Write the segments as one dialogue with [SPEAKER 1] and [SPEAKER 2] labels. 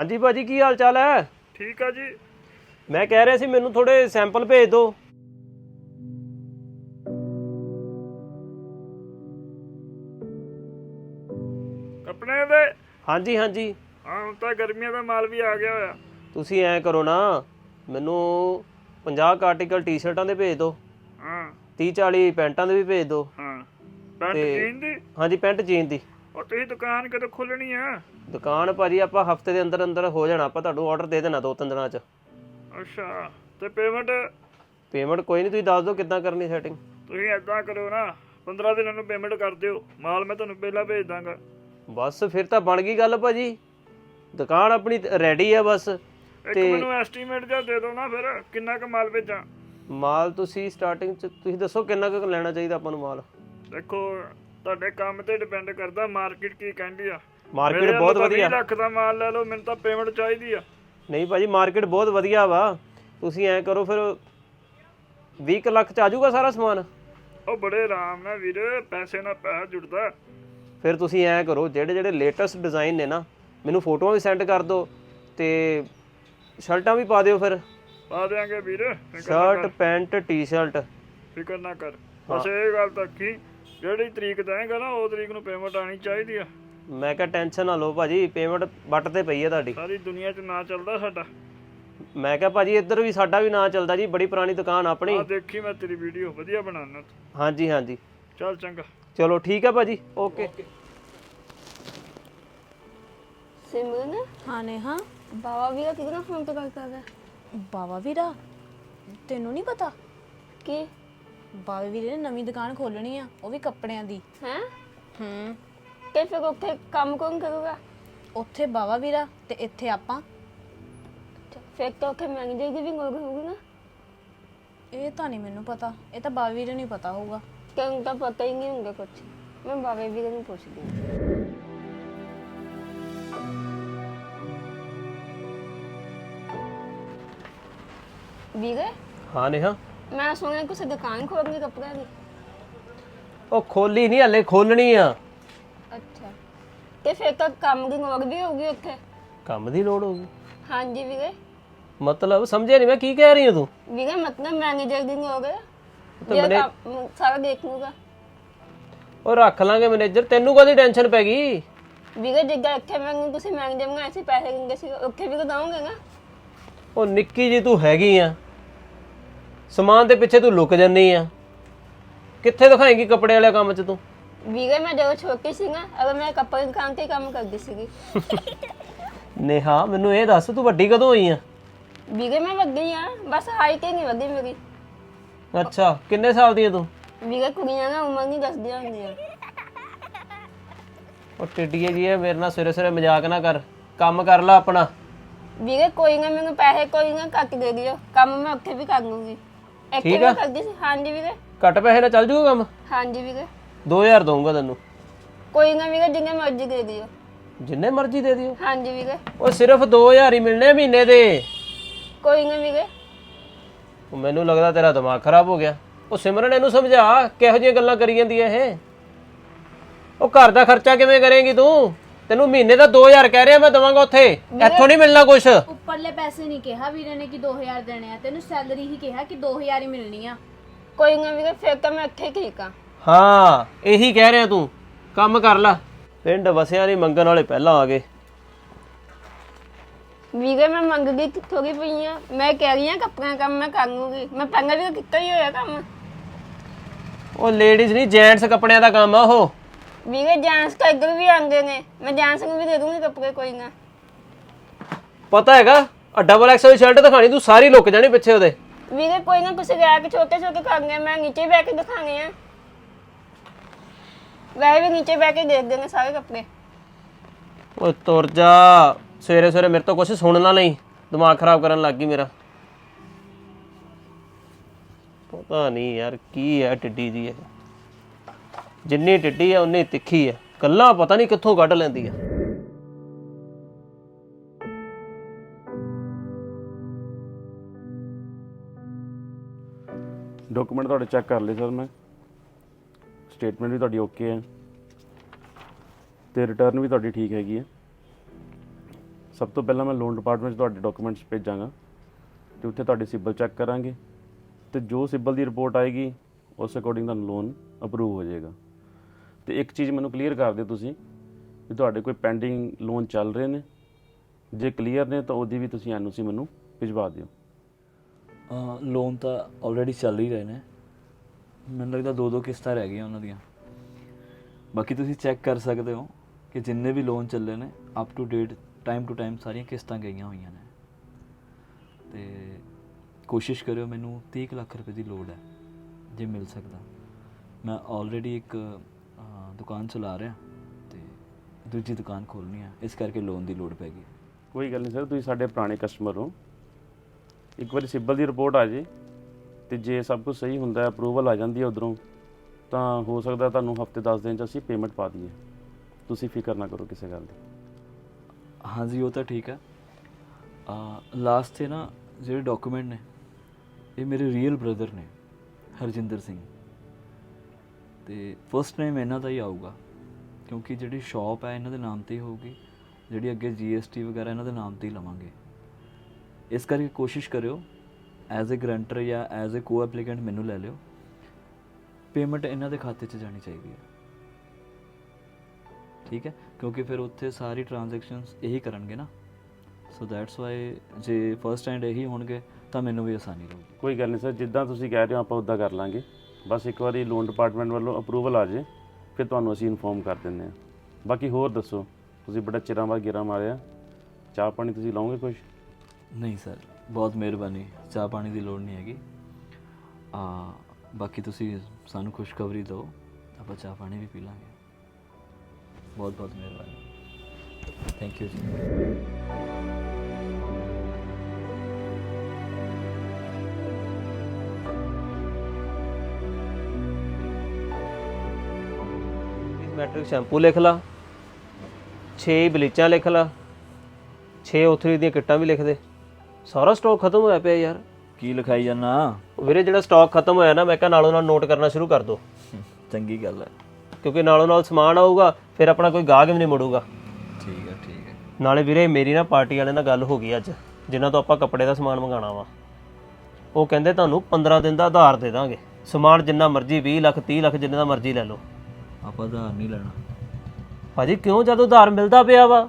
[SPEAKER 1] ਹਾਂਜੀ ਭਾਜੀ ਕੀ ਹਾਲ ਚਾਲ ਹੈ?
[SPEAKER 2] ਠੀਕ ਆ ਜੀ।
[SPEAKER 1] ਮੈਂ ਕਹਿ ਰਿਹਾ ਸੀ ਮੈਨੂੰ ਥੋੜੇ ਸੈਂਪਲ ਭੇਜ ਦਿਓ।
[SPEAKER 2] ਕੱਪੜੇ ਦੇ?
[SPEAKER 1] ਹਾਂਜੀ ਹਾਂਜੀ।
[SPEAKER 2] ਹਾਂ ਹੁਣ ਤਾਂ ਗਰਮੀਆਂ ਦਾ ਮਾਲ ਵੀ ਆ ਗਿਆ ਹੋਇਆ।
[SPEAKER 1] ਤੁਸੀਂ ਐਂ ਕਰੋ ਨਾ ਮੈਨੂੰ 50 ਆਰਟੀਕਲ ਟੀ-ਸ਼ਰਟਾਂ ਦੇ ਭੇਜ ਦਿਓ।
[SPEAKER 2] ਹਾਂ।
[SPEAKER 1] 30 40 ਪੈਂਟਾਂ ਦੇ ਵੀ ਭੇਜ ਦਿਓ।
[SPEAKER 2] ਹਾਂ। ਪੈਂਟ
[SPEAKER 1] ਤੇ-
[SPEAKER 2] ਜੀਨ ਦੀ?
[SPEAKER 1] ਹਾਂਜੀ ਪੈਂਟ ਜੀਨ ਦੀ।
[SPEAKER 2] ਉਹ ਤੁਸੀਂ ਦੁਕਾਨ ਕਦੋਂ ਖੋਲਣੀ ਆ?
[SPEAKER 1] ਦੁਕਾਨ ਭਾਜੀ ਆਪਾਂ ਹਫ਼ਤੇ ਦੇ ਅੰਦਰ ਅੰਦਰ ਹੋ ਜਾਣਾ ਆਪਾਂ ਤੁਹਾਨੂੰ ਆਰਡਰ ਦੇ ਦੇਣਾ ਦੋ ਤਿੰਨ ਦਿਨਾਂ ਚ।
[SPEAKER 2] ਅੱਛਾ ਤੇ ਪੇਮੈਂਟ
[SPEAKER 1] ਪੇਮੈਂਟ ਕੋਈ ਨਹੀਂ ਤੁਸੀਂ ਦੱਸ ਦਿਓ ਕਿੱਦਾਂ ਕਰਨੀ ਸੈਟਿੰਗ
[SPEAKER 2] ਤੁਸੀਂ ਏਦਾਂ ਕਰੋ ਨਾ 15 ਦਿਨਾਂ ਨੂੰ ਪੇਮੈਂਟ ਕਰ ਦਿਓ ਮਾਲ ਮੈਂ ਤੁਹਾਨੂੰ ਪਹਿਲਾਂ ਭੇਜ ਦਾਂਗਾ।
[SPEAKER 1] ਬਸ ਫਿਰ ਤਾਂ ਬਣ ਗਈ ਗੱਲ ਭਾਜੀ। ਦੁਕਾਨ ਆਪਣੀ ਰੈਡੀ ਆ ਬਸ
[SPEAKER 2] ਇੱਕ
[SPEAKER 1] ਤੇ-
[SPEAKER 2] ਮੈਨੂੰ ਐਸਟੀਮੇਟ ਜਿਹਾ ਦੇ ਦਿਓ ਨਾ ਫਿਰ ਕਿੰਨਾ ਕੁ ਮਾਲ ਭੇਜਾਂ?
[SPEAKER 1] ਮਾਲ ਤੁਸੀਂ ਸਟਾਰਟਿੰਗ ਚ ਤੁਸੀਂ ਦੱਸੋ ਕਿੰਨਾ ਕੁ ਲੈਣਾ ਚਾਹੀਦਾ ਆਪਾਂ ਨੂੰ ਮਾਲ?
[SPEAKER 2] ਦੇਖੋ ਤੁਹਾਡੇ ਕੰਮ ਤੇ ਡਿਪੈਂਡ ਕਰਦਾ ਮਾਰਕੀਟ ਕੀ ਕਹਿੰਦੀ ਆ।
[SPEAKER 1] ਮਾਰਕੀਟ
[SPEAKER 2] ਮੇਰੇ
[SPEAKER 1] ਬਹੁਤ
[SPEAKER 2] ਵੱਲੋਂ ਤਾਂ
[SPEAKER 1] ਵਧੀਆ।
[SPEAKER 2] 20 ਲੱਖ ਦਾ ਮਾਲ ਲੈ ਲਓ ਮੈਨੂੰ ਤਾਂ ਪੇਮੈਂਟ ਚਾਹੀਦੀ ਆ।
[SPEAKER 1] ਨਹੀਂ ਭਾਜੀ ਮਾਰਕੀਟ ਬਹੁਤ ਵਧੀਆ ਵਾ। ਤੁਸੀਂ ਐਂ ਕਰੋ ਫਿਰ 20 ਕੁ ਲੱਖ ਚ ਆ ਜਾਊਗਾ ਸਾਰਾ ਸਮਾਨ?
[SPEAKER 2] ਉਹ ਬੜੇ ਆਰਾਮ ਨਾਲ ਵੀਰ ਪੈਸੇ ਨਾਲ ਪੈਸਾ ਜੁੜਦਾ।
[SPEAKER 1] ਫਿਰ ਤੁਸੀਂ ਐਂ ਕਰੋ ਜਿਹੜੇ ਜਿਹੜੇ ਲੇਟੈਸਟ ਡਿਜ਼ਾਈਨ ਨੇ ਨਾ ਮੈਨੂੰ ਫੋਟੋਆਂ ਵੀ ਸੈਂਡ ਕਰ ਦਿਓ ਤੇ ਸ਼ਰਟਾਂ ਵੀ ਪਾ ਦਿਓ ਫਿਰ।
[SPEAKER 2] ਪਾ ਦਿਆਂਗੇ ਵੀਰ
[SPEAKER 1] ਸ਼ਰਟ ਪੈਂਟ ਟੀ-ਸ਼ਰਟ
[SPEAKER 2] ਫਿਕਰ ਨਾ ਕਰ। ਬਸ ਇਹ ਗੱਲ ਤਾਂ ਕੀ ਜਿਹੜੀ ਤਰੀਕ ਦੇਂਗਾ ਨਾ ਉਹ ਤਰੀਕ ਨੂੰ ਪੇਮੈਂਟ ਆਣੀ ਚਾਹੀਦੀ ਆ।
[SPEAKER 1] ਮੈਂ ਕਿਹਾ ਟੈਨਸ਼ਨ ਨਾ ਲਓ ਭਾਜੀ ਪੇਮੈਂਟ ਬੱਟ ਤੇ ਪਈ ਹੈ ਤੁਹਾਡੀ।
[SPEAKER 2] ਸਾਰੀ ਦੁਨੀਆ 'ਚ ਨਾ ਚੱਲਦਾ ਸਾਡਾ।
[SPEAKER 1] ਮੈਂ ਕਿਹਾ ਭਾਜੀ ਇੱਧਰ ਵੀ ਸਾਡਾ ਵੀ ਨਾਂ ਚੱਲਦਾ ਜੀ ਬੜੀ ਪੁਰਾਣੀ ਦੁਕਾਨ ਆਪਣੀ।
[SPEAKER 2] ਆ ਦੇਖੀ ਮੈਂ ਤੇਰੀ ਵੀਡੀਓ ਵਧੀਆ ਬਣਾਉਣਾ
[SPEAKER 1] ਹਾਂਜੀ ਹਾਂਜੀ।
[SPEAKER 2] ਚੱਲ ਚੰਗਾ।
[SPEAKER 1] ਚਲੋ ਠੀਕ ਹੈ ਭਾਜੀ ਓਕੇ।
[SPEAKER 3] ਸਿਮਰਨ?
[SPEAKER 4] ਹਾਂ ਨੇਹਾ।
[SPEAKER 3] ਬਾਬਾ ਵੀਰਾ ਕਿਹਦੇ ਨਾਲ ਫੋਨ ਤੇ ਗੱਲ ਕਰ ਰਿਹਾ?
[SPEAKER 4] ਬਾਵਾ ਵੀਰਾ? ਤੈਨੂੰ ਨਹੀਂ ਪਤਾ?
[SPEAKER 3] ਕੀ?
[SPEAKER 4] ਬਾਵੇ ਵੀਰੇ ਨੇ ਨਵੀਂ ਦੁਕਾਨ ਖੋਲਣੀ ਆ ਉਹ ਵੀ ਕੱਪੜਿਆਂ ਦੀ।
[SPEAKER 3] ਹੈ?
[SPEAKER 4] ਹੂੰ।
[SPEAKER 3] ਤੇ ਫਿਰ ਉੱਥੇ ਕੰਮ ਕੌਣ ਕਰੂਗਾ?
[SPEAKER 4] ਉੱਥੇ ਬਾਵਾ ਵੀਰਾ ਤੇ ਇੱਥੇ ਆਪਾਂ।
[SPEAKER 3] ਅੱਛਾ, ਫਿਰ ਤਾਂ ਉੱਥੇ ਮੈਨੇਜਰ ਦੀ ਵੀ ਗੱਲ ਹੋਊਗੀ ਨਾ।
[SPEAKER 4] ਇਹ ਤਾਂ ਨਹੀਂ ਮੈਨੂੰ ਪਤਾ ਇਹ ਤਾਂ ਬਾਵੇ ਵੀਰੇ ਨੂੰ ਹੀ ਪਤਾ ਹੋਊਗਾ।
[SPEAKER 3] ਕਿਉਂ ਤਾਂ ਪਤਾ ਹੀ ਨਹੀਂ ਹੁੰਦਾ ਕੁਝ ਮੈਂ ਬਾਬਾ ਵੀਰੇ ਨੂੰ ਪੁੱਛਦੀ ਹਾਂ। ਵੀਰੇ?
[SPEAKER 1] ਹਾਂ ਨੇਹਾ?
[SPEAKER 3] ਮੈਂ ਸੁਣਿਆ ਕਿਸੇ ਦੁਕਾਨ ਖੋਲਣੀ ਕੱਪੜਿਆਂ ਦੀ।
[SPEAKER 1] ਉਹ ਖੋਲੀ ਨਹੀਂ ਹਲੇ ਖੋਲਣੀ ਆ।
[SPEAKER 3] ਅੱਛਾ। ਤੇ ਫਿਰ ਤਾਂ ਕੰਮ ਦੀ ਲੋੜ ਵੀ ਹੋਊਗੀ ਉੱਥੇ?
[SPEAKER 1] ਕੰਮ ਦੀ ਲੋੜ ਹੋਊਗੀ।
[SPEAKER 3] ਹਾਂਜੀ ਵੀਰੇ।
[SPEAKER 1] ਮਤਲਬ ਸਮਝਿਆ ਨਹੀਂ ਮੈਂ ਕੀ ਕਹਿ ਰਹੀ ਹਾਂ ਤੂੰ?
[SPEAKER 3] ਵੀਰੇ ਮਤਲਬ ਮੈਨੇਜਰ ਦੀ ਲੋੜ ਹੈ।
[SPEAKER 1] ਤਾਂ ਮੈਨੇ-
[SPEAKER 3] ਸਾਰਾ ਦੇਖ ਲੂਗਾ।
[SPEAKER 1] ਉਹ ਰੱਖ ਲਾਂਗੇ ਮੈਨੇਜਰ ਤੈਨੂੰ ਕਾਹਦੀ ਟੈਨਸ਼ਨ ਪੈ ਗਈ?
[SPEAKER 3] ਵੀਰੇ ਜਿੱਦਾਂ ਇੱਥੇ ਮੈਨੂੰ ਤੁਸੀਂ ਮੈਨੇਜਰ ਬਣਾਏ ਸੀ ਪੈਸੇ ਦਿੰਦੇ ਸੀ ਉੱਥੇ ਵੀ ਕਦਾਉਂਗੇ ਨਾ।
[SPEAKER 1] ਉਹ ਨਿੱਕੀ ਜੀ ਤੂੰ ਹੈਗੀ ਆ। ਸਮਾਨ ਦੇ ਪਿੱਛੇ ਤੂੰ ਲੁਕ ਜੰਨੀ ਆ। ਕਿੱਥੇ ਦਿਖਾਏਂਗੀ ਕੱਪੜੇ ਵਾਲੇ ਕੰਮ 'ਚ ਤੂੰ?
[SPEAKER 3] ਵੀਰੇ ਮੈਂ ਜਦੋਂ ਛੋਟੀ ਸੀ ਨਾ ਅਗਰ ਮੈਂ ਕੱਪੜੇ ਦੀ ਦੁਕਾਨ ਤੇ ਕੰਮ ਕਰਦੀ ਸੀਗੀ।
[SPEAKER 1] ਨੇਹਾ ਮੈਨੂੰ ਇਹ ਦੱਸ ਤੂੰ ਵੱਡੀ ਕਦੋਂ ਹੋਈ ਆ?
[SPEAKER 3] ਵੀਰੇ ਮੈਂ ਵੱਡੀ ਆ ਬਸ ਹਾਈਟ ਹੀ ਨਹੀਂ ਵੱਡੀ ਮੇਰੀ।
[SPEAKER 1] ਅੱਛਾ ਕਿੰਨੇ ਸਾਲ ਦੀ ਆ ਤੂੰ?
[SPEAKER 3] ਵੀਰੇ ਕੁੜੀਆਂ ਨਾ ਉਮਰ ਨਹੀਂ ਦੱਸਦੀਆਂ ਹੁੰਦੀਆਂ।
[SPEAKER 1] ਉਹ ਟਿੱਡੀਏ ਜੀ ਇਹ ਮੇਰੇ ਨਾਲ ਸਵੇਰੇ ਸਵੇਰੇ ਮਜ਼ਾਕ ਨਾ ਕਰ। ਕੰਮ ਕਰ ਲੈ ਆਪਣਾ।
[SPEAKER 3] ਵੀਰੇ ਕੋਈ ਨਾ ਮੈਨੂੰ ਪੈਸੇ ਕੋਈ ਨਾ ਕੱਟ ਦੇ ਦਿਓ। ਕੰਮ ਮੈਂ ਉੱਥੇ ਵੀ ਕਰ ਲੂੰਗੀ।
[SPEAKER 1] ਠੀਕ ਆ।
[SPEAKER 3] ਕਰਦੀ ਸੀ? ਹਾਂਜੀ ਵੀਰੇ।
[SPEAKER 1] ਘੱਟ ਪੈਸੇ ਨਾਲ ਚੱਲ ਜੂਗਾ ਕੰਮ?
[SPEAKER 3] ਹਾਂਜੀ ਵੀਰੇ।
[SPEAKER 1] 2000 ਦਊਂਗਾ ਤੈਨੂੰ।
[SPEAKER 3] ਕੋਈ ਨਾ ਵੀਰੇ ਜਿੰਨੇ ਮਰਜ਼ੀ ਦੇ ਦਿਓ।
[SPEAKER 1] ਜਿੰਨੇ ਮਰਜ਼ੀ ਦੇ ਦਿਓ।
[SPEAKER 3] ਹਾਂਜੀ ਵੀਰੇ।
[SPEAKER 1] ਉਹ ਸਿਰਫ 2000 ਹੀ ਮਿਲਣੇ ਆ ਮਹੀਨੇ ਦੇ।
[SPEAKER 3] ਕੋਈ ਨਾ ਵੀਰੇ।
[SPEAKER 1] ਉਹ ਮੈਨੂੰ ਲੱਗਦਾ ਤੇਰਾ ਦਿਮਾਗ ਖਰਾਬ ਹੋ ਗਿਆ। ਉਹ ਸਿਮਰਨ ਇਹਨੂੰ ਸਮਝਾ ਕਿਹੋ ਜਿਹੀਆਂ ਗੱਲਾਂ ਕਰੀ ਜਾਂਦੀ ਐ ਇਹ? ਉਹ ਘਰ ਦਾ ਖਰਚਾ ਕਿਵੇਂ ਕਰੇਂਗੀ ਤੂੰ? ਤੈਨੂੰ ਮਹੀਨੇ ਦਾ 2000 ਕਹਿ ਰਿਹਾ ਮੈਂ ਦਵਾਂਗਾ ਉੱਥੇ। ਇੱਥੋਂ ਨਹੀਂ ਮਿਲਣਾ ਕੁਛ।
[SPEAKER 5] ਉੱਪਰਲੇ ਪੈਸੇ ਨਹੀਂ ਕਿਹਾ ਵੀਰੇ ਨੇ ਕਿ 2000 ਦੇਣੇ ਆ। ਤੈਨੂੰ ਸੈਲਰੀ ਹੀ ਕਿਹਾ ਕਿ 2000 ਹੀ ਮਿਲਣੀ ਆ।
[SPEAKER 3] ਕੋਈ ਨਾ ਵੀਰੇ ਫਿਰ ਤਾਂ ਮੈਂ ਇੱਥੇ ਠੀਕ ਆ।
[SPEAKER 1] ਹਾਂ ਇਹੀ ਕਹਿ ਰਿਹਾ ਤੂੰ। ਕੰਮ ਕਰ ਲੈ। ਪਿੰਡ ਵਸਿਆ ਨਹੀਂ ਮੰਗਣ ਵਾਲੇ ਪਹਿਲਾਂ ਆ ਗਏ।
[SPEAKER 3] ਵੀਰੇ ਮੈਂ ਮੰਗਦੀ ਕਿੱਥੋਂ ਦੀ ਪਈ ਆ? ਮੈਂ ਕਹਿ ਰਹੀ ਆ ਕੱਪੜਿਆਂ ਦਾ ਕੰਮ ਮੈਂ ਕਰ ਲੂੰਗੀ। ਮੈਂ ਪਹਿਲਾਂ ਵੀ ਤਾਂ ਕੀਤਾ ਹੀ ਹੋਇਆ ਕੰਮ।
[SPEAKER 1] ਉਹ ਲੇਡੀਜ਼ ਨਹੀਂ ਜੈਂਟਸ ਕੱਪੜਿਆਂ ਦਾ ਕੰਮ ਆ ਉਹ।
[SPEAKER 3] ਵੀਰੇ ਜੈਂਟਸ ਤਾਂ ਇੱਧਰ ਵੀ ਆਉਂਦੇ ਨੇ। ਮੈਂ ਜੈਂਟਸ ਨੂੰ ਵੀ ਦੇ ਦੂੰਗੀ ਕੱਪੜੇ ਕੋਈ ਨਾ।
[SPEAKER 1] ਪਤਾ ਹੈਗਾ ਆ ਡਬਲ ਐਕਸਲ ਸ਼ਰਟ ਦਿਖਾਣੀ ਤੂੰ ਸਾਰੀ ਲੁੱਕ ਜਾਣੀ ਪਿੱਛੇ ਉਹਦੇ।
[SPEAKER 3] ਵੀਰੇ ਕੋਈ ਨਾ ਕੁਛ ਰਹਿ ਕੇ ਛੋਟੇ ਛੋਟੇ ਖਾਂਗੇ ਮੈਂ ਨੀਚੇ ਬਹਿ ਕੇ ਦਿਖਾਣੇ ਆ। ਵੈਸੇ ਵੀ ਨੀਚੇ ਬਹਿ ਕੇ ਦੇਖਦੇ ਨੇ ਸਾਰੇ ਕੱਪੜੇ।
[SPEAKER 1] ਓਏ ਤੁਰ ਜਾ। ਸਵੇਰੇ ਸਵੇਰੇ ਮੇਰੇ ਤੋਂ ਕੁਝ ਸੁਣਨਾ ਨਹੀਂ। ਦਿਮਾਗ ਖਰਾਬ ਕਰਨ ਲੱਗ ਗਈ ਮੇਰਾ। ਪਤਾ ਨਹੀਂ ਯਾਰ ਕੀ ਹੈ ਟਿੱਡੀ ਦੀ ਇਹ। ਜਿੰਨੀ ਟਿੱਡੀ ਹੈ ਉਨੀ ਤਿੱਖੀ ਹੈ ਕੱਲਾ ਪਤਾ ਨਹੀਂ ਕਿੱਥੋਂ ਕੱਢ ਲੈਂਦੀ ਹੈ
[SPEAKER 6] ਡਾਕੂਮੈਂਟ ਤੁਹਾਡੇ ਚੈੱਕ ਕਰ ਲਏ ਸਰ ਮੈਂ। ਸਟੇਟਮੈਂਟ ਵੀ ਤੁਹਾਡੀ ਓਕੇ ਹੈ ਤੇ ਰਿਟਰਨ ਵੀ ਤੁਹਾਡੀ ਠੀਕ ਹੈਗੀ ਹੈ ਸਭ ਤੋਂ ਪਹਿਲਾਂ ਮੈਂ ਲੋਨ ਡਿਪਾਰਟਮੈਂਟ 'ਚ ਤੁਹਾਡੇ ਡਾਕੂਮੈਂਟਸ ਭੇਜਾਂਗਾ। ਤੇ ਉੱਥੇ ਤੁਹਾਡੀ ਸਿਬਲ ਚੈੱਕ ਕਰਾਂਗੇ। ਤੇ ਜੋ ਸਿਬਲ ਦੀ ਰਿਪੋਰਟ ਆਏਗੀ, ਉਸ ਅਕੋਰਡਿੰਗ ਤੁਹਾਨੂੰ ਲੋਨ ਅਪਰੂਵ ਹੋ ਜਾਏਗਾ। ਤੇ ਇੱਕ ਚੀਜ਼ ਮੈਨੂੰ ਕਲੀਅਰ ਕਰ ਦਿਓ ਤੁਸੀਂ ਕਿ ਤੁਹਾਡੇ ਕੋਈ ਪੈਂਡਿੰਗ ਲੋਨ ਚੱਲ ਰਹੇ ਨੇ। ਜੇ ਕਲੀਅਰ ਨੇ ਤਾਂ ਉਹਦੀ ਵੀ ਤੁਸੀਂ ਐਨਓਸੀ ਮੈਨੂੰ ਭਿਜਵਾ ਦਿਓ।
[SPEAKER 7] ਲੋਨ ਤਾਂ ਆਲਰੇਡੀ ਚੱਲ ਹੀ ਰਹੇ ਨੇ। ਮੈਨੂੰ ਲੱਗਦਾ ਦੋ ਦੋ ਕਿਸ਼ਤਾਂ ਰਹਿ ਗਈਆਂ ਉਹਨਾਂ ਦੀਆਂ। ਬਾਕੀ ਤੁਸੀਂ ਚੈੱਕ ਕਰ ਸਕਦੇ ਹੋ ਕਿ ਜਿੰਨੇ ਵੀ ਲੋਨ ਚੱਲੇ ਨੇ up to date time to time ਸਾਰੀਆਂ ਕਿਸ਼ਤਾਂ ਗਈਆਂ ਹੋਈਆਂ ਨੇ। ਤੇ ਕੋਸ਼ਿਸ਼ ਕਰਿਓ, ਮੈਨੂੰ 30 ਕੁ ਲੱਖ ਰੁਪਏ ਦੀ ਲੋੜ ਹੈ, ਜੇ ਮਿਲ ਸਕਦਾ। ਮੈਂ ਆਲਰੇਡੀ ਇੱਕ ਦੁਕਾਨ ਚਲਾ ਰਿਹਾ ਤੇ ਦੂਜੀ ਦੁਕਾਨ ਖੋਲ੍ਹਣੀ ਹੈ ਇਸ ਕਰਕੇ ਲੋਨ ਦੀ ਲੋੜ ਪੈ ਗਈ।
[SPEAKER 6] ਕੋਈ ਗੱਲ ਨਹੀਂ ਸਰ ਤੁਸੀਂ ਸਾਡੇ ਪੁਰਾਣੇ ਕਸਟਮਰ ਹੋ। ਇੱਕ ਵਾਰੀ ਸਿਬਲ ਦੀ ਰਿਪੋਰਟ ਆ ਜੇ ਤੇ ਜੇ ਸਭ ਕੁਝ ਸਹੀ ਹੁੰਦਾ ਹੈ ਅਪਰੂਵਲ ਆ ਜਾਂਦੀ ਹੈ ਉਧਰੋਂ ਤਾਂ ਹੋ ਸਕਦਾ ਤੁਹਾਨੂੰ ਹਫ਼ਤੇ 10 ਦਿਨ ਚ ਅਸੀਂ ਪੇਮੈਂਟ ਪਾ ਦਈਏ। ਤੁਸੀਂ ਫਿਕਰ ਨਾ ਕਰੋ ਕਿਸੇ ਗੱਲ ਦੀ।
[SPEAKER 7] ਹਾਂਜੀ ਉਹ ਤਾਂ ਠੀਕ ਹੈ ਲਾਸਟ ਤੇ ਨਾ ਜਿਹੜੇ ਡਾਕੂਮੈਂਟ ਨੇ ਇਹ ਮੇਰੇ ਰੀਅਲ ਬ੍ਰਦਰ ਨੇ ਹਰਜਿੰਦਰ ਸਿੰਘ। ਤੇ ਫਸਟ ਟਾਈਮ ਇਹਨਾਂ ਦਾ ਹੀ ਆਊਗਾ, ਕਿਉਂਕਿ ਜਿਹੜੀ ਸ਼ਾਪ ਹੈ ਇਹਨਾਂ ਦੇ ਨਾਮ ਤੇ ਹੀ ਹੋਊਗੀ, ਜਿਹੜੀ ਅੱਗੇ GST ਵਗੈਰਾ ਇਹਨਾਂ ਦੇ ਨਾਮ ਤੇ ਹੀ ਲਵਾਂਗੇ। ਇਸ ਕਰਕੇ ਕੋਸ਼ਿਸ਼ ਕਰਿਓ ਐਜ਼ ਅ ਗਰੰਟਰ ਜਾਂ ਐਜ਼ ਅ ਕੋ ਐਪਲੀਕੈਂਟ ਮੈਨੂੰ ਲੈ ਲਿਓ। ਪੇਮੈਂਟ ਇਹਨਾਂ ਦੇ ਖਾਤੇ 'ਚ ਜਾਣੀ ਚਾਹੀਦੀ ਹੈ। ਠੀਕ ਹੈ? ਕਿਉਂਕਿ ਫਿਰ ਉੱਥੇ ਸਾਰੀ ਟ੍ਰਾਂਜੈਕਸ਼ਨਸ ਇਹੀ ਕਰਨਗੇ ਨਾ। ਸੋ ਦੈਟਸ ਵਾਈ ਜੇ ਫਰਸਟ ਹੈਂਡ ਇਹੀ ਹੋਣਗੇ, ਤਾਂ ਮੈਨੂੰ ਵੀ ਆਸਾਨੀ ਰਹੂਗੀ।
[SPEAKER 6] ਕੋਈ ਗੱਲ ਨਹੀਂ ਸਰ, ਜਿੱਦਾਂ ਤੁਸੀਂ ਕਹਿ ਰਹੇ ਹੋ, ਆਪਾਂ ਉਦਾਂ ਕਰ ਲਾਂਗੇ। ਬਸ ਇੱਕ ਵਾਰੀ ਲੋਨ ਡਿਪਾਰਟਮੈਂਟ ਵੱਲੋਂ ਅਪਰੂਵਲ ਆ ਜੇ ਫਿਰ ਤੁਹਾਨੂੰ ਅਸੀਂ ਇਨਫੋਰਮ ਕਰ ਦਿੰਦੇ ਹਾਂ। ਬਾਕੀ ਹੋਰ ਦੱਸੋ, ਤੁਸੀਂ ਬੜਾ ਚਿਰਾਂ ਬਾਅਦ ਗੇੜਾ ਮਾਰਿਆ। ਚਾਹ ਪਾਣੀ ਤੁਸੀਂ ਲਾਓਗੇ ਕੁਝ
[SPEAKER 7] ਨਹੀਂ ਸਰ, ਬਹੁਤ ਮਿਹਰਬਾਨੀ। ਚਾਹ ਪਾਣੀ ਦੀ ਲੋੜ ਨਹੀਂ ਹੈਗੀ। ਆ, ਬਾਕੀ ਤੁਸੀਂ ਸਾਨੂੰ ਖੁਸ਼ਖਬਰੀ ਦਿਓ, ਆਪਾਂ ਚਾਹ ਪਾਣੀ ਵੀ ਪੀ ਲਾਂਗੇ। ਬਹੁਤ ਬਹੁਤ ਮਿਹਰਬਾਨੀ। ਥੈਂਕ ਯੂ ਜੀ।
[SPEAKER 1] ਮੈਟ੍ਰਿਕ ਸ਼ੈਂਪੂ ਲਿਖ ਲਾ 6 ਬਲੀਚਾਂ ਲਿਖ ਲਾ 6 ਉਥਰੀ ਦੀਆਂ ਕਿੱਟਾਂ ਵੀ ਲਿਖ ਦੇ। ਸਾਰਾ ਸਟਾਕ ਖਤਮ ਹੋਇਆ ਪਿਆ ਯਾਰ।
[SPEAKER 7] ਕੀ ਲਿਖਾਈ ਜਾਨਾ
[SPEAKER 1] ਵੀਰੇ ਜਿਹੜਾ ਸਟਾਕ ਖਤਮ ਹੋਇਆ ਨਾ ਮੈਂ ਕਿਹਾ ਨਾਲੋਂ ਨਾਲ ਨੋਟ ਕਰਨਾ ਸ਼ੁਰੂ ਕਰ ਦੋ।
[SPEAKER 7] ਚੰਗੀ ਗੱਲ ਹੈ।
[SPEAKER 1] ਕਿਉਂਕਿ ਨਾਲੋਂ ਨਾਲ ਸਮਾਨ ਆਊਗਾ ਫਿਰ ਆਪਣਾ ਕੋਈ ਗਾਹਕ ਵੀ ਨਹੀਂ ਮੁੜੂਗਾ।
[SPEAKER 7] ਠੀਕ ਹੈ ਠੀਕ ਹੈ।
[SPEAKER 1] ਨਾਲੇ ਵੀਰੇ ਮੇਰੀ ਨਾ ਪਾਰਟੀ ਵਾਲੇ ਨਾਲ ਗੱਲ ਹੋ ਗਈ ਅੱਜ ਜਿਨ੍ਹਾਂ ਤੋਂ ਆਪਾਂ ਕੱਪੜੇ ਦਾ ਸਮਾਨ ਮੰਗਾਣਾ ਵਾ। ਉਹ ਕਹਿੰਦੇ ਤੁਹਾਨੂੰ 15 ਦਿਨ ਦਾ ਆਧਾਰ ਦੇ ਦਾਂਗੇ। ਸਮਾਨ ਜਿੰਨਾ ਮਰਜ਼ੀ 20 ਲੱਖ 30 ਲੱਖ ਜਿੰਨੇ ਦਾ ਮਰਜ਼ੀ ਲੈ ਲਓ।
[SPEAKER 7] ਆਪਾਂ ਉਧਾਰ ਨਹੀਂ ਲੈਣਾ।
[SPEAKER 1] ਭਾਜੀ ਕਿਉਂ? ਜਦੋਂ ਉਧਾਰ ਮਿਲਦਾ ਪਿਆ ਵਾ।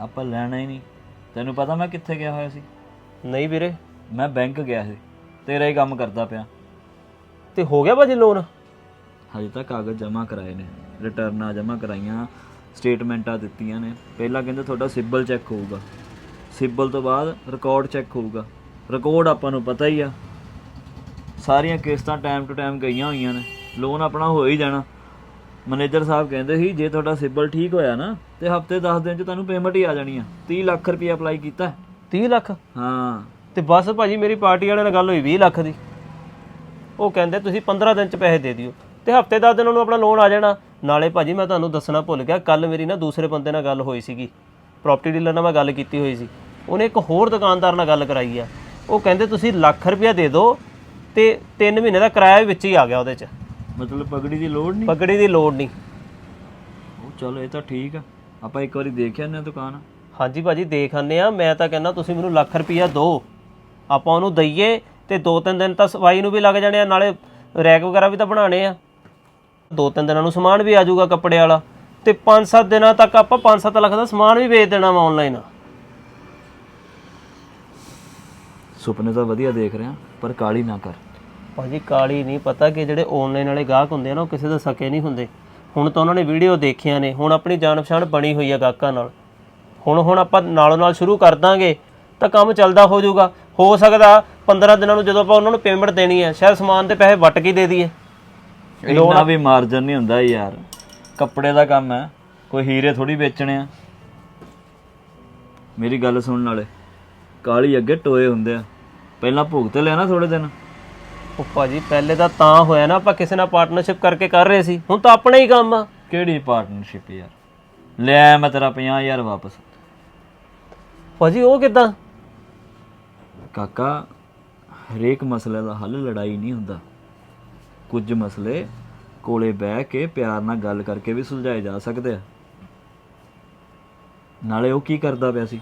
[SPEAKER 7] ਆਪਾਂ ਲੈਣਾ ਹੀ ਨਹੀਂ। ਤੈਨੂੰ ਪਤਾ ਮੈਂ ਕਿੱਥੇ ਗਿਆ ਹੋਇਆ ਸੀ?
[SPEAKER 1] ਨਹੀਂ ਵੀਰੇ।
[SPEAKER 7] ਮੈਂ ਬੈਂਕ ਗਿਆ ਸੀ। ਤੇਰਾ ਹੀ ਕੰਮ ਕਰਦਾ ਪਿਆ।
[SPEAKER 1] ਤੇ ਹੋ ਗਿਆ ਭਾਜੀ ਲੋਨ
[SPEAKER 7] ਹਜੇ ਤੱਕ ਕਾਗਜ਼ ਜਮ੍ਹਾਂ ਕਰਾਏ ਨੇ। ਰਿਟਰਨਾਂ ਜਮ੍ਹਾਂ ਕਰਾਈਆਂ ਸਟੇਟਮੈਂਟਾਂ ਦਿੱਤੀਆਂ ਨੇ। ਪਹਿਲਾਂ ਕਹਿੰਦੇ ਤੁਹਾਡਾ ਸਿਬਲ ਚੈੱਕ ਹੋਊਗਾ। ਸਿਬਲ ਤੋਂ ਬਾਅਦ ਰਿਕਾਰਡ ਚੈੱਕ ਹੋਊਗਾ। ਰਿਕਾਰਡ ਆਪਾਂ ਨੂੰ ਪਤਾ ਹੀ ਆ। ਸਾਰੀਆਂ ਕਿਸ਼ਤਾਂ ਟਾਈਮ ਟੂ ਟਾਈਮ ਗਈਆਂ ਹੋਈਆਂ ਨੇ। ਲੋਨ ਆਪਣਾ ਹੋ ਹੀ ਜਾਣਾ। ਮੈਨੇਜਰ ਸਾਹਿਬ ਕਹਿੰਦੇ ਸੀ ਜੇ ਤੁਹਾਡਾ ਸਿਬਲ ਠੀਕ ਹੋਇਆ ਨਾ ਤੇ ਹਫ਼ਤੇ 10 ਦਿਨ ਚ ਤੁਹਾਨੂੰ ਪੇਮੈਂਟ ਹੀ ਆ ਜਾਣੀ ਆ। 30 ਲੱਖ ਰੁਪਏ ਅਪਲਾਈ ਕੀਤਾ।
[SPEAKER 1] 30 ਲੱਖ?
[SPEAKER 7] ਹਾਂ।
[SPEAKER 1] ਤੇ ਬਸ ਭਾਜੀ ਮੇਰੀ ਪਾਰਟੀ ਵਾਲਿਆਂ ਨਾਲ ਗੱਲ ਹੋਈ 20 ਲੱਖ ਦੀ। ਉਹ ਕਹਿੰਦੇ ਤੁਸੀਂ 15 ਦਿਨ ਚ ਪੈਸੇ ਦੇ ਦਿਓ। ਤੇ ਹਫ਼ਤੇ 10 ਦਿਨ ਉਹਨੂੰ ਆਪਣਾ ਲੋਨ ਆ ਜਾਣਾ। ਨਾਲੇ ਭਾਜੀ ਮੈਂ ਤੁਹਾਨੂੰ ਦੱਸਣਾ ਭੁੱਲ ਗਿਆ ਕੱਲ ਮੇਰੀ ਨਾ ਦੂਸਰੇ ਬੰਦੇ ਨਾਲ ਗੱਲ ਹੋਈ ਸੀਗੀ। ਪ੍ਰਾਪਰਟੀ ਡੀਲਰ ਨਾਲ ਮੈਂ ਗੱਲ ਕੀਤੀ ਹੋਈ ਸੀ। ਉਹਨੇ ਇੱਕ ਹੋਰ ਦੁਕਾਨਦਾਰ ਨਾਲ ਗੱਲ ਕਰਾਈ ਆ। ਉਹ ਕਹਿੰਦੇ ਤੁਸੀਂ ਲੱਖ ਰੁਪਇਆ ਦੇ ਦਿਓ ਤੇ 3 ਮਹੀਨੇ ਦਾ ਕਿਰਾਇਆ ਵਿੱਚ ਹੀ ਆ ਗਿਆ ਉਹਦੇ ਚ।
[SPEAKER 7] ਮਤਲਬ ਪਗੜੀ ਦੀ ਲੋੜ ਨਹੀਂ?
[SPEAKER 1] ਪਗੜੀ ਦੀ ਲੋੜ ਨਹੀਂ।
[SPEAKER 7] ਉਹ ਚਲੋ ਇਹ ਤਾਂ ਠੀਕ ਆ। ਆਪਾਂ ਇੱਕ ਵਾਰੀ ਦੇਖ ਆਨੇ ਦੁਕਾਨ।
[SPEAKER 1] ਹਾਂਜੀ ਭਾਜੀ ਦੇਖ ਆਨੇ ਆ ਮੈਂ ਤਾਂ ਕਹਿੰਦਾ ਤੁਸੀਂ ਮੈਨੂੰ ਲੱਖ ਰੁਪਇਆ ਦਿਓ ਆਪਾਂ ਉਹਨੂੰ ਦਈਏ ਤੇ ਦੋ ਤਿੰਨ ਦਿਨ ਤਾਂ ਸਫ਼ਾਈ ਨੂੰ ਵੀ ਲੱਗ ਜਾਣੇ ਆ ਨਾਲੇ ਰੈਕ ਵਗੈਰਾ ਵੀ ਤਾਂ ਬਣਾਣੇ ਆ। ਦੋ ਤਿੰਨ ਦਿਨਾਂ ਨੂੰ ਸਮਾਨ ਵੀ ਆ ਜਾਊਗਾ ਕੱਪੜੇ ਵਾਲਾ। ਤੇ 5-7 ਦਿਨਾਂ ਤੱਕ ਆਪਾਂ 5-7 ਲੱਖ ਦਾ ਸਮਾਨ ਵੀ ਵੇਚ ਦੇਣਾ ਵਾ ਆਨਲਾਈਨ
[SPEAKER 7] ਸੁਪਨੇ ਤਾਂ ਵਧੀਆ ਦੇਖ ਰਿਹਾ ਪਰ ਕਾਲੀ ਨਾ ਕਰ।
[SPEAKER 1] ਭਾਜੀ ਕਾਲੀ ਨਹੀਂ ਪਤਾ ਕਿ ਜਿਹੜੇ ਆਨਲਾਈਨ ਵਾਲੇ ਗਾਹਕ ਹੁੰਦੇ ਆ ਨਾ ਉਹ ਕਿਸੇ ਦੇ ਸਕੇ ਨਹੀਂ ਹੁੰਦੇ। ਹੁਣ ਤਾਂ ਉਹਨਾਂ ਨੇ ਵੀਡੀਓ ਦੇਖੀਆਂ ਨੇ ਹੁਣ ਆਪਣੀ ਜਾਣ ਪਛਾਣ ਬਣੀ ਹੋਈ ਆ ਗਾਹਕਾਂ ਨਾਲ। ਹੁਣ ਹੁਣ ਆਪਾਂ ਨਾਲੋਂ ਨਾਲ ਸ਼ੁਰੂ ਕਰ ਦਾਂਗੇ ਤਾਂ ਕੰਮ ਚੱਲਦਾ ਹੋ ਜਾਊਗਾ। ਹੋ ਸਕਦਾ 15 ਦਿਨਾਂ ਨੂੰ ਜਦੋਂ ਆਪਾਂ ਉਹਨਾਂ ਨੂੰ ਪੇਮੈਂਟ ਦੇਣੀ ਹੈ ਸ਼ਾਇਦ ਸਮਾਨ ਦੇ ਪੈਸੇ ਵੱਟ ਕੇ ਦੇ ਦਈਏ।
[SPEAKER 7] ਇੰਨਾ ਵੀ ਮਾਰਜਨ ਨਹੀਂ ਹੁੰਦਾ ਯਾਰ। ਕੱਪੜੇ ਦਾ ਕੰਮ ਹੈ ਕੋਈ ਹੀਰੇ ਥੋੜੀ ਵੇਚਣੇ ਆ। ਮੇਰੀ ਗੱਲ ਸੁਣਨ ਵਾਲੇ ਕਾਲੀ ਅੱਗੇ ਟੋਏ ਹੁੰਦੇ ਆ। ਪਹਿਲਾਂ ਭੁਗਤ ਲਿਆ ਨਾ ਥੋੜੇ ਦਿਨ।
[SPEAKER 1] ਉਹ ਭਾਜੀ ਪਹਿਲੇ ਤਾਂ ਤਾਂ ਹੋਇਆ ਨਾ ਆਪਾਂ ਕਿਸੇ ਨਾਲ ਪਾਰਟਨਰਸ਼ਿਪ ਕਰਕੇ ਕਰ ਰਹੇ ਸੀ। ਹੁਣ ਤਾਂ ਆਪਣਾ ਹੀ ਕੰਮ ਆ।
[SPEAKER 7] ਕਿਹੜੀ ਪਾਰਟਨਰਸ਼ਿਪ ਯਾਰ? ਲੈ ਮੈਂ ਤੇਰਾ 50000 ਵਾਪਸ।
[SPEAKER 1] ਭਾਜੀ ਉਹ ਕਿਦਾਂ?
[SPEAKER 7] ਕਾਕਾ ਹਰੇਕ ਮਸਲੇ ਦਾ ਹੱਲ ਲੜਾਈ ਨਹੀਂ ਹੁੰਦਾ। ਕੁਝ ਮਸਲੇ ਕੋਲੇ ਬਹਿ ਕੇ ਪਿਆਰ ਨਾਲ ਗੱਲ ਕਰਕੇ ਵੀ ਸੁਲਝਾਏ ਜਾ ਸਕਦੇ ਆ। ਨਾਲੇ ਉਹ ਕੀ ਕਰਦਾ ਪਿਆ ਸੀ?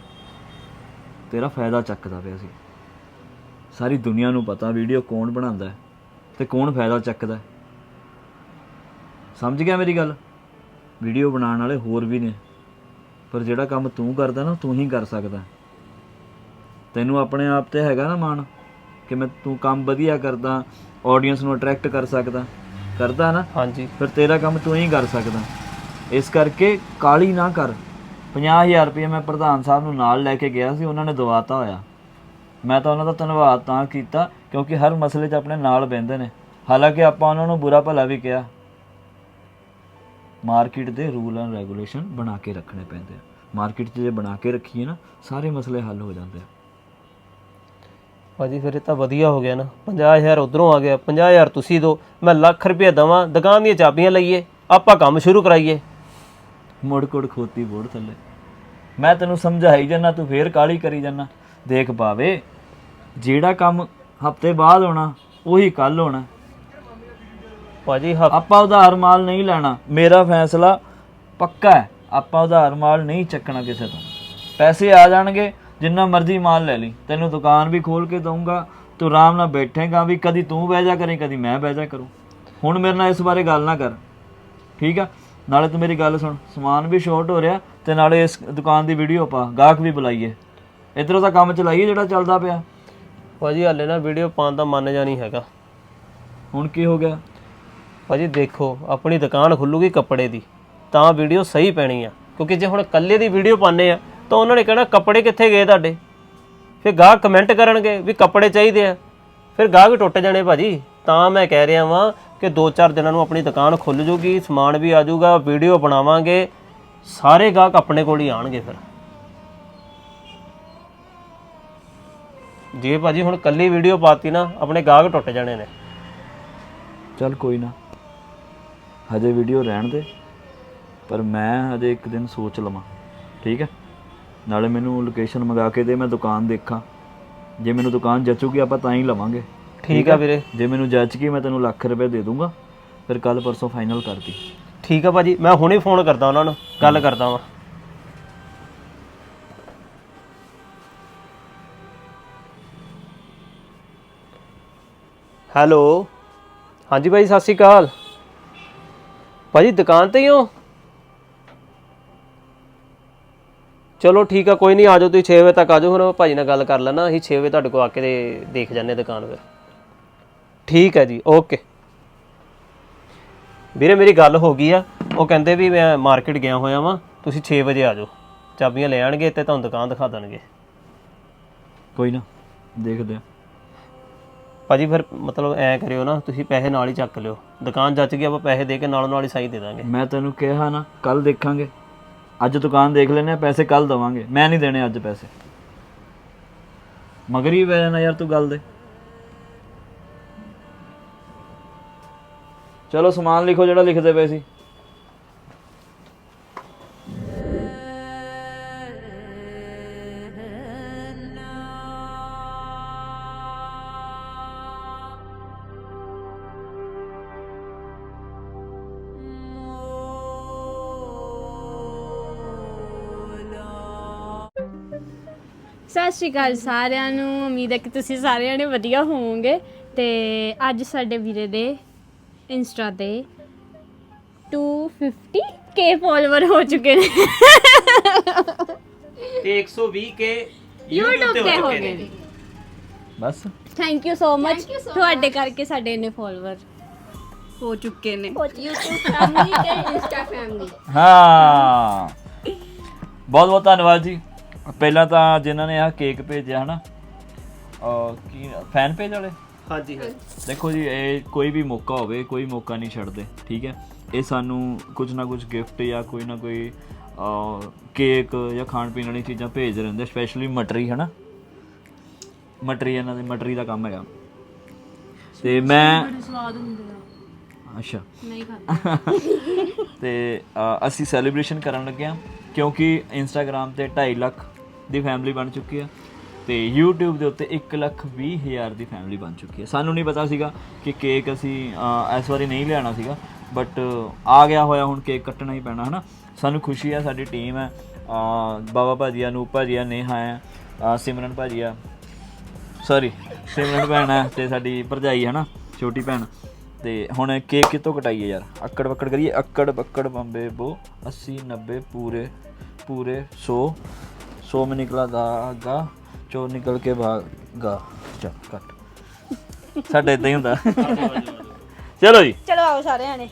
[SPEAKER 7] ਤੇਰਾ ਫਾਇਦਾ ਚੱਕਦਾ ਪਿਆ ਸੀ। ਸਾਰੀ ਦੁਨੀਆ ਨੂੰ ਪਤਾ ਵੀਡੀਓ ਕੌਣ ਬਣਾਉਂਦਾ ਹੈ ਤੇ ਕੌਣ ਫਾਇਦਾ ਚੱਕਦਾ ਹੈ। ਸਮਝ ਗਿਆ ਮੇਰੀ ਗੱਲ? ਵੀਡੀਓ ਬਣਾਉਣ ਵਾਲੇ ਹੋਰ ਵੀ ਨੇ। ਪਰ ਜਿਹੜਾ ਕੰਮ ਤੂੰ ਕਰਦਾ ਨਾ ਤੂੰ ਹੀ ਕਰ ਸਕਦਾ ਤੈਨੂੰ ਆਪਣੇ ਆਪ ਤੇ ਹੈਗਾ ਨਾ ਮਾਣ ਕਿ ਮੈਂ ਤੂੰ ਕੰਮ ਵਧੀਆ ਕਰਦਾ ਆਡੀਅנס ਨੂੰ ਅਟਰੈਕਟ ਕਰ ਸਕਦਾ। ਕਰਦਾ ਨਾ?
[SPEAKER 1] ਹਾਂਜੀ।
[SPEAKER 7] ਫਿਰ ਤੇਰਾ ਕੰਮ ਤੂੰ ਹੀ ਕਰ ਸਕਦਾ। ਇਸ ਕਰਕੇ ਕਾਲੀ ਨਾ ਕਰ। 50000 ਰੁਪਏ ਮੈਂ ਪ੍ਰਧਾਨ ਸਾਹਿਬ ਨੂੰ ਨਾਲ ਲੈ ਕੇ ਗਿਆ ਸੀ ਉਹਨਾਂ ਨੇ ਦਵਾਤਾ ਹੋਇਆ। ਮੈਂ ਤਾਂ ਉਹਨਾਂ ਦਾ ਧੰਨਵਾਦ ਤਾਂ ਕੀਤਾ ਕਿਉਂਕਿ ਹਰ ਮਸਲੇ 'ਚ ਆਪਣੇ ਨਾਲ ਬਹਿੰਦੇ ਨੇ। ਹਾਲਾਂਕਿ ਆਪਾਂ ਉਹਨਾਂ ਨੂੰ ਬੁਰਾ ਭਲਾ ਵੀ ਕਿਹਾ। ਮਾਰਕੀਟ ਦੇ ਰੂਲ ਐਂਡ ਰੈਗੂਲੇਸ਼ਨ ਬਣਾ ਕੇ ਰੱਖਣੇ ਪੈਂਦੇ ਆ। ਮਾਰਕੀਟ 'ਚ ਜੇ ਬਣਾ ਕੇ ਰੱਖੀਏ ਨਾ ਸਾਰੇ ਮਸਲੇ ਹੱਲ ਹੋ ਜਾਂਦੇ ਆ।
[SPEAKER 1] ਭਾਜੀ ਫਿਰ ਇਹ ਤਾਂ ਵਧੀਆ ਹੋ ਗਿਆ ਨਾ। 50000 ਉਧਰੋਂ ਆ ਗਿਆ। 50000 ਤੁਸੀਂ ਦੋ ਮੈਂ ਲੱਖ ਰੁਪਏ ਦਵਾਂ ਦੁਕਾਨ ਦੀਆਂ ਚਾਬੀਆਂ ਲਈਏ। ਆਪਾਂ ਕੰਮ ਸ਼ੁਰੂ ਕਰਾਈਏ।
[SPEAKER 7] ਮੁੜ ਕੁੜ ਖੋਤੀ ਬੋੜ ਥੱਲੇ। ਮੈਂ ਤੈਨੂੰ ਸਮਝਾਈ ਜਾਨਾ ਤੂੰ ਫੇਰ ਕਾਲੀ ਕਰੀ ਜਾਨਾ। ਦੇਖ ਪਾਵੇ ਜਿਹੜਾ ਕੰਮ ਹਫ਼ਤੇ ਬਾਅਦ ਹੋਣਾ ਉਹੀ ਕੱਲ ਹੋਣਾ।
[SPEAKER 1] ਭਾਜੀ ਹਫ-
[SPEAKER 7] ਆਪਾਂ ਉਧਾਰ ਮਾਲ ਨਹੀਂ ਲੈਣਾ। ਮੇਰਾ ਫੈਸਲਾ ਪੱਕਾ ਹੈ ਆਪਾਂ ਉਧਾਰ ਮਾਲ ਨਹੀਂ ਚੱਕਣਾ ਕਿਸੇ ਤੋਂ। ਪੈਸੇ ਆ ਜਾਣਗੇ ਜਿੰਨਾ ਮਰਜ਼ੀ ਮਾਲ ਲੈ ਲਈ। ਤੈਨੂੰ ਦੁਕਾਨ ਵੀ ਖੋਲ ਕੇ ਦਊਂਗਾ ਤੂੰ ਆਰਾਮ ਨਾਲ ਬੈਠੇਗਾ ਵੀ ਕਦੀ ਤੂੰ ਬਹਿ ਜਾ ਕਰੀ ਕਦੀ ਮੈਂ ਬਹਿ ਜਾ ਕਰੂੰ। ਹੁਣ ਮੇਰੇ ਨਾਲ ਇਸ ਬਾਰੇ ਗੱਲ ਨਾ ਕਰ। ਠੀਕ ਆ? ਨਾਲੇ ਤੂੰ ਮੇਰੀ ਗੱਲ ਸੁਣ। ਸਮਾਨ ਵੀ ਸ਼ਾਰਟ ਹੋ ਰਿਹਾ ਤੇ ਨਾਲੇ ਇਸ ਦੁਕਾਨ ਦੀ ਵੀਡੀਓ ਪਾ ਗਾਹਕ ਵੀ ਬੁਲਾਈਏ। ਇਧਰੋਂ ਤਾਂ ਕੰਮ ਚਲਾਈਏ ਜਿਹੜਾ ਚੱਲਦਾ ਪਿਆ।
[SPEAKER 1] ਭਾਜੀ ਹਾਲੇ ਨਾ ਵੀਡੀਓ ਪਾਉਣ ਦਾ ਮਨ ਜਾ ਨਹੀਂ ਹੈਗਾ।
[SPEAKER 7] ਹੁਣ ਕੀ ਹੋ ਗਿਆ?
[SPEAKER 1] ਭਾਜੀ ਦੇਖੋ ਆਪਣੀ ਦੁਕਾਨ ਖੁੱਲੂਗੀ ਕੱਪੜੇ ਦੀ ਤਾਂ ਵੀਡੀਓ ਸਹੀ ਪੈਣੀ ਆ। ਕਿਉਂਕਿ ਜੇ ਹੁਣ ਕੱਲੇ ਦੀ ਵੀਡੀਓ ਪਾਣੇ ਆ ਤਾਂ ਉਹਨਾਂ ਨੇ ਕਹਿਣਾ ਕੱਪੜੇ ਕਿੱਥੇ ਗਏ ਤੁਹਾਡੇ? ਫਿਰ ਗਾਹਕ ਕਮੈਂਟ ਕਰਨਗੇ ਵੀ ਕੱਪੜੇ ਚਾਹੀਦੇ ਆ। ਫਿਰ ਗਾਹਕ ਟੁੱਟ ਜਾਣੇ ਭਾਜੀ। ਤਾਂ ਮੈਂ ਕਹਿ ਰਿਹਾ ਵਾਂ ਕਿ 2-4 ਦਿਨਾਂ ਨੂੰ ਆਪਣੀ ਦੁਕਾਨ ਖੁੱਲ ਜੂਗੀ ਸਮਾਨ ਵੀ ਆ ਜਾਊਗਾ ਵੀਡੀਓ ਬਣਾਵਾਂਗੇ ਸਾਰੇ ਗਾਹਕ ਆਪਣੇ ਕੋਲ ਹੀ ਆਣਗੇ ਫਿਰ। ਜੇ ਭਾਜੀ ਹੁਣ ਕੱਲੀ ਵੀਡੀਓ ਪਾਤੀ ਨਾ ਆਪਣੇ ਗਾਹਕ ਟੁੱਟ ਜਾਣੇ ਨੇ।
[SPEAKER 7] ਚੱਲ ਕੋਈ ਨਾ। ਹਜੇ ਵੀਡੀਓ ਰਹਿਣ ਦੇ ਪਰ ਮੈਂ ਹਜੇ ਇੱਕ ਦਿਨ ਸੋਚ ਲਵਾਂ ਠੀਕ ਹੈ? ਨਾਲੇ ਮੈਨੂੰ ਲੋਕੇਸ਼ਨ ਮੰਗਾ ਕੇ ਦੇ ਮੈਂ ਦੁਕਾਨ ਦੇਖਾਂ। ਜੇ ਮੈਨੂੰ ਦੁਕਾਨ ਜਚੂਗੀ ਆਪਾਂ ਤਾਂ ਹੀ ਲਵਾਂਗੇ।
[SPEAKER 1] ਠੀਕ ਆ ਵੀਰੇ।
[SPEAKER 7] ਜੇ ਮੈਨੂੰ ਜਚ ਗਈ ਮੈਂ ਤੈਨੂੰ ਲੱਖ ਰੁਪਏ ਦੇ ਦੂੰਗਾ। ਫਿਰ ਕੱਲ ਪਰਸੋਂ ਫਾਈਨਲ ਕਰਦੀ
[SPEAKER 1] ਠੀਕ ਆ ਭਾਜੀ ਮੈਂ ਹੁਣੇ ਫੋਨ ਕਰਦਾ ਉਹਨਾਂ ਨੂੰ ਗੱਲ ਕਰਦਾ ਵਾਂ। ਹੈਲੋ। ਹਾਂਜੀ ਭਾਈ, ਸਤਿ ਸ਼੍ਰੀ ਅਕਾਲ। ਭਾਜੀ, ਦੁਕਾਨ ਤੇ ਹੀ ਹੋ? ਚਲੋ ਠੀਕ ਆ, ਕੋਈ ਨਹੀਂ, ਆ ਜਾਓ ਤੁਸੀਂ 6 ਵਜੇ ਤੱਕ ਆ ਜਾਓ, ਹੁਣ ਭਾਜੀ ਨਾਲ ਗੱਲ ਕਰ ਲੈਣਾ ਅਸੀਂ 6 ਵਜੇ ਤੁਹਾਡੇ ਕੋਲ ਆ ਕੇ ਦੇਖ ਜਾਂਦੇ ਦੁਕਾਨ ਫਿਰ। ਠੀਕ ਹੈ ਜੀ, ਓਕੇ। ਵੀਰੇ, ਮੇਰੀ ਗੱਲ ਹੋ ਗਈ ਆ। ਉਹ ਕਹਿੰਦੇ ਵੀ ਮੈਂ ਮਾਰਕੀਟ ਗਿਆ ਹੋਇਆ ਵਾਂ, ਤੁਸੀਂ 6 ਵਜੇ ਆ ਜਾਓ। ਚਾਬੀਆਂ ਲੈ ਆਣਗੇ ਤੇ ਤੁਹਾਨੂੰ ਦੁਕਾਨ ਦਿਖਾ ਦੇਣਗੇ।
[SPEAKER 7] ਕੋਈ ਨਾ, ਦੇਖਦੇ ਆ
[SPEAKER 1] ਭਾਜੀ ਫਿਰ ਮਤਲਬ ਐ ਕਰਿਓ ਨਾ, ਤੁਸੀਂ ਪੈਸੇ ਨਾਲ ਹੀ ਚੱਕ ਲਿਓ। ਦੁਕਾਨ ਜੱਚ ਗਈ, ਆਪਾਂ ਪੈਸੇ ਦੇ ਕੇ ਨਾਲੋਂ ਨਾਲ ਹੀ ਸਾਈ ਦੇ ਦਾਂਗੇ।
[SPEAKER 7] ਮੈਂ ਤੈਨੂੰ ਕਿਹਾ ਨਾ ਕੱਲ ਦੇਖਾਂਗੇ। ਅੱਜ ਦੁਕਾਨ ਦੇਖ ਲੈਨੇ ਆ ਪੈਸੇ ਕੱਲ ਦਵਾਂਗੇ। ਮੈਂ ਨਹੀਂ ਦੇਣੇ ਅੱਜ ਪੈਸੇ। ਮਗਰ ਹੀ ਪੈ ਜਾਣਾ ਯਾਰ ਤੂੰ ਗੱਲ ਦੇ। ਚਲੋ ਸਮਾਨ ਲਿਖੋ ਜਿਹੜਾ ਲਿਖਦੇ ਪਏ ਸੀ।
[SPEAKER 5] ਸ਼੍ਰੀ ਅਕਾਲ ਸਾਰਿਆਂ ਨੂੰ। ਉਮੀਦ ਹੈ ਕਿ ਤੁਸੀਂ ਸਾਰਿਆਂ ਨੇ ਵਧੀਆ ਹੋਵੋਗੇ। ਤੇ ਅੱਜ ਸਾਡੇ ਵੀਰੇ ਦੇ ਇੰਸਟਾ ਤੇ 250 ਕੇ ਫੋਲੋਵਰ ਹੋ ਚੁੱਕੇ ਨੇ।
[SPEAKER 1] ਤੇ 120 ਕੇ
[SPEAKER 5] YouTube ਤੇ ਹੋ ਗਏ ਨੇ।
[SPEAKER 7] ਬਸ।
[SPEAKER 5] ਥੈਂਕ ਯੂ ਸੋ ਮਚ ਤੁਹਾਡੇ ਕਰਕੇ ਸਾਡੇ ਇੰਨੇ ਫੋਲੋਵਰ
[SPEAKER 3] ਹੋ ਚੁੱਕੇ ਨੇ। YouTube ਫੈਮਿਲੀ ਤੇ Insta ਫੈਮਿਲੀ
[SPEAKER 7] ਹਾਂ। ਬਹੁਤ ਬਹੁਤ ਧੰਨਵਾਦ ਜੀ। ਪਹਿਲਾਂ ਤਾਂ ਜਿਨ੍ਹਾਂ ਨੇ ਆਹ ਕੇਕ ਭੇਜਿਆ ਹਨਾ ਅਹ ਕੀ ਫੈਨ ਪੇਜ ਵਾਲੇ?
[SPEAKER 1] ਹਾਂਜੀ ਹਾਂ
[SPEAKER 7] ਦੇਖੋ ਜੀ ਇਹ ਕੋਈ ਵੀ ਮੌਕਾ ਹੋਵੇ ਕੋਈ ਮੌਕਾ ਨਹੀਂ ਛੱਡਦੇ ਠੀਕ ਹੈ? ਇਹ ਸਾਨੂੰ ਕੁਝ ਨਾ ਕੁਝ ਗਿਫਟ ਜਾਂ ਕੋਈ ਨਾ ਕੋਈ ਅਹ, ਕੇਕ ਜਾਂ ਖਾਣ ਪੀਣ ਵਾਲੀ ਚੀਜ਼ਾਂ ਭੇਜ ਰਹਿੰਦੇ ਸਪੈਸ਼ਲੀ ਮਟਰੀ ਹਨਾ? ਮਟਰੀ ਇਹਨਾਂ ਦੇ ਮਟਰੀ ਦਾ ਕੰਮ ਹੈਗਾ। ਤੇ ਮੈਂ
[SPEAKER 4] ਸਵਾਦ ਹੁੰਦੇ ਆ।
[SPEAKER 7] ਅੱਛਾ।
[SPEAKER 4] ਨਹੀਂ ਖਾਂਦਾ।
[SPEAKER 7] ਤੇ ਅ, ਅਸੀਂ ਸੈਲੀਬ੍ਰੇਸ਼ਨ ਕਰਨ ਲੱਗੇ ਹਾਂ ਕਿਉਂਕਿ ਇੰਸਟਾਗ੍ਰam ਤੇ 2.5 ਲੱਖ ਦੀ ਫੈਮਿਲੀ ਬਣ ਚੁੱਕੀ ਹੈ ਤੇ YouTube ਦੇ ਉੱਤੇ 1 ਲੱਖ 20 ਹਜ਼ਾਰ ਦੀ ਫੈਮਿਲੀ ਬਣ ਚੁੱਕੀ ਹੈ ਸਾਨੂੰ ਨਹੀਂ ਪਤਾ ਸੀਗਾ ਕਿ ਕੇਕ ਅਸੀਂ ਇਸ ਵਾਰੀ ਨਹੀਂ ਲਿਆਣਾ ਸੀਗਾ ਬਟ ਆ ਗਿਆ ਹੋਇਆ ਹੁਣ ਕੇਕ ਕੱਟਣਾ ਹੀ ਪੈਣਾ, ਹਨਾ? ਸਾਨੂੰ ਖੁਸ਼ੀ ਹੈ ਸਾਡੀ ਟੀਮ ਹੈ ਬਾਬਾ ਭਾਜੀਆ ਨੂੰ ਭਾਜੀਆ, ਨੇਹਾ ਹੈ ਆ ਸਿਮਰਨ ਭਾਜੀ ਆ ਸੌਰੀ ਸਿਮਰਨ ਭੈਣ ਹੈ ਤੇ ਸਾਡੀ ਭਰਜਾਈ ਹੈ ਨਾ ਛੋਟੀ ਭੈਣ। ਤੇ ਹੁਣ ਕੇਕ ਕਿਤੋਂ ਕਟਾਈਏ ਯਾਰ? ਅੱਕੜ ਬੱਕੜ ਕਰੀਏ? ਅੱਕੜ ਬੱਕੜ ਬੰਬੇ ਬੋ 80 90 ਪੂਰੇ ਪੂਰੇ 100 100 में निकला धागा ਚੋ ਨਿਕਲ ਕੇ ਭਾਗਾ ਚਲ ਕੱਟ ਸਾਡੇ ਇਦਾਂ ਹੀ ਹੁੰਦਾ ਚਲੋ ਜੀ
[SPEAKER 4] ਚਲੋ ਆਓ ਸਾਰੇ ਜਾਣੇ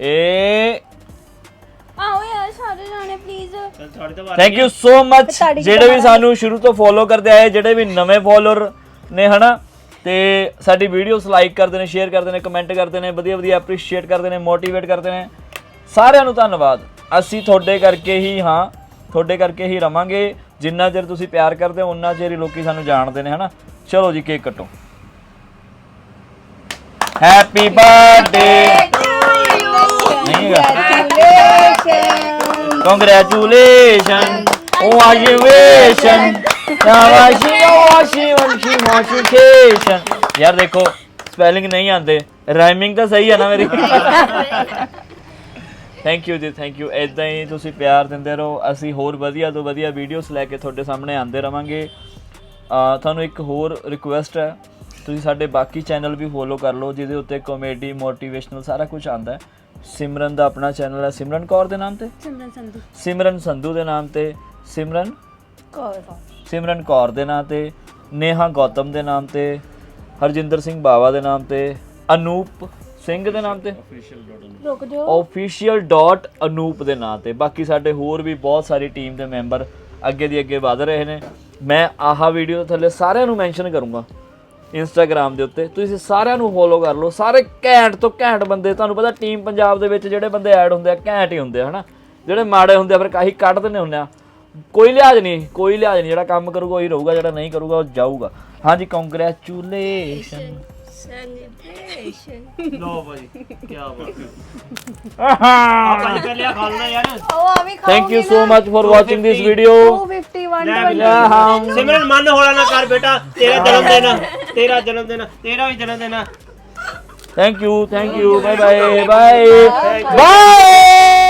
[SPEAKER 7] ਇਹ
[SPEAKER 4] ਆਓ ਯਾਰ ਸਾਰੇ ਜਾਣੇ please
[SPEAKER 7] thank you so much ਜਿਹੜੇ ਵੀ ਸਾਨੂੰ ਸ਼ੁਰੂ ਤੋਂ ਫੋਲੋ ਕਰਦੇ ਆਏ ਜਿਹੜੇ ਵੀ ਨਵੇਂ ਫੋਲੋਅਰ ਨੇ ਹਨਾ ਤੇ ਸਾਡੀ ਵੀਡੀਓਸ ਲਾਈਕ ਕਰਦੇ ਨੇ ਸ਼ੇਅਰ ਕਰਦੇ ਨੇ ਕਮੈਂਟ ਕਰਦੇ ਨੇ ਵਧੀਆ ਵਧੀਆ ਐਪਰੀਸ਼ੀਏਟ ਕਰਦੇ ਨੇ ਮੋਟੀਵੇਟ ਕਰਦੇ ਨੇ ਸਾਰਿਆਂ ਨੂੰ ਧੰਨਵਾਦ ਅਸੀਂ ਤੁਹਾਡੇ ਕਰਕੇ ਹੀ ਹਾਂ ਤੁਹਾਡੇ ਕਰਕੇ ਹੀ ਰਵਾਂਗੇ। ਜਿੰਨਾ ਚਿਰ ਤੁਸੀਂ ਪਿਆਰ ਕਰਦੇ ਹੋ ਉਨਾ ਚਿਰ ਹੀ ਲੋਕੀ ਸਾਨੂੰ ਜਾਣਦੇ ਨੇ ਹਨਾ? ਚਲੋ ਜੀ ਕੇਕ ਕੱਟੋ। ਹੈਪੀ ਬਰਥਡੇ ਨਹੀਂ ਹੈਗਾ। ਕੰਗ੍ਰੈਚੁਲੇਸ਼ਨ ਵਾਸ਼ੀਵੇਸ਼ਨ ਵਾਸ਼ੀ ਵਾਸ਼ੀ ਵਾਸ਼ੀ ਵਾਸ਼ੀਕੇਸ਼ਨ ਯਾਰ ਦੇਖੋ ਸਪੈਲਿੰਗ ਨਹੀਂ ਆਉਂਦੇ। ਰਾਈਮਿੰਗ ਤਾਂ ਸਹੀ ਹੈ ਨਾ ਮੇਰੀ। ਥੈਂਕ ਯੂ ਜੀ ਥੈਂਕ ਯੂ ਇਦਾਂ ਹੀ ਤੁਸੀਂ ਪਿਆਰ ਦਿੰਦੇ ਰਹੋ। ਅਸੀਂ ਹੋਰ ਵਧੀਆ ਤੋਂ ਵਧੀਆ ਵੀਡੀਓਜ਼ ਲੈ ਕੇ ਤੁਹਾਡੇ ਸਾਹਮਣੇ ਆਉਂਦੇ ਰਵਾਂਗੇ। ਤੁਹਾਨੂੰ ਇੱਕ ਹੋਰ ਰਿਕੁਐਸਟ ਹੈ। ਤੁਸੀਂ ਸਾਡੇ ਬਾਕੀ ਚੈਨਲ ਵੀ ਫੋਲੋ ਕਰ ਲਓ ਜਿਹਦੇ ਉੱਤੇ ਕਾਮੇਡੀ ਮੋਟੀਵੇਸ਼ਨਲ ਸਾਰਾ ਕੁਝ ਆਉਂਦਾ ਹੈ। ਸਿਮਰਨ ਦਾ ਆਪਣਾ ਚੈਨਲ ਹੈ। ਸਿਮਰਨ ਕੌਰ ਦੇ ਨਾਮ ਤੇ?
[SPEAKER 4] ਸਿਮਰਨ ਸੰਧੂ।
[SPEAKER 7] ਸਿਮਰਨ ਸੰਧੂ ਦੇ ਨਾਮ ਤੇ। ਸਿਮਰਨ?
[SPEAKER 4] ਕੋਲ
[SPEAKER 7] ਸਿਮਰਨ ਕੌਰ ਦੇ ਨਾਮ ਤੇ। ਨੇਹਾ ਗੌਤਮ ਦੇ ਨਾਮ ਤੇ। ਹਰਜਿੰਦਰ ਸਿੰਘ ਬਾਵਾ ਦੇ ਨਾਮ ਤੇ। ਅਨੂਪ ਸਿੰਘ ਦੇ ਨਾਮ ਤੇ?
[SPEAKER 4] ਰੁਕ ਜਾਓ।
[SPEAKER 7] ਅਨੂਪ ਦੇ ਨਾਂ ਤੇ। ਬਾਕੀ ਸਾਡੇ ਹੋਰ ਵੀ ਬਹੁਤ ਸਾਰੀ ਟੀਮ ਦੇ ਮੈਂਬਰ ਅੱਗੇ ਦੀ ਅੱਗੇ ਵਧ ਰਹੇ ਨੇ। ਮੈਂ ਆਹ ਵੀਡੀਓ ਥੱਲੇ ਸਾਰਿਆਂ ਨੂੰ ਮੈਂਸ਼ਨ ਕਰੂੰਗਾ। ਇੰਸਟਾਗ੍ਰam ਦੇ ਉੱਤੇ। ਤੁਸੀਂ ਸਾਰਿਆਂ ਨੂੰ ਫੋਲੋ ਕਰ ਲਓ। ਸਾਰੇ ਘੈਂਟ ਤੋਂ ਘੈਂਟ ਬੰਦੇ ਤੁਹਾਨੂੰ ਪਤਾ ਟੀਮ ਪੰਜਾਬ ਦੇ ਵਿੱਚ ਜਿਹੜੇ ਬੰਦੇ ਐਡ ਹੁੰਦੇ ਆ ਘੈਂਟ ਹੀ ਹੁੰਦੇ ਆ ਹਨਾ? ਜਿਹੜੇ ਮਾੜੇ ਹੁੰਦੇ ਆ ਫਿਰ ਕਾਹੀ ਕੱਢ ਦਿੰਦੇ ਹੁੰਦੇ ਆ। ਕੋਈ ਲਿਹਾਜ਼ ਨਹੀਂ ਕੋਈ ਲਿਹਾਜ਼ ਨਹੀਂ। ਜਿਹੜਾ ਕੰਮ ਕਰੂਗਾ ਉਹੀ ਰਹੂਗਾ। ਜਿਹੜਾ ਨਹੀਂ ਕਰੂਗਾ ਉਹ ਜਾਊਗਾ। ਹਾਂਜੀ ਕੰਗ੍ਰੈਚੁਲੇਸ਼ਨ
[SPEAKER 1] ਲੋ ਭਾਈ ਕੀ ਬਾਤ ਆਪਾਂ ਨੇ ਕਰ ਲਿਆ ਖਾਲਣਾ ਯਾਰ
[SPEAKER 4] ਉਹ ਆ ਵੀ
[SPEAKER 7] thank you so much for watching this video
[SPEAKER 4] 251
[SPEAKER 1] Simran ਮਨ ਹੋਲਾ ਨਾ ਕਰ ਬੇਟਾ ਤੇਰਾ ਜਨਮ ਦਿਨ ਆ, ਤੇਰਾ ਜਨਮ ਦਿਨ ਆ, ਤੇਰਾ ਵੀ ਜਨਮ ਦਿਨ ਆ
[SPEAKER 7] Thank you, thank you. Bye. Bye, bye. Bye.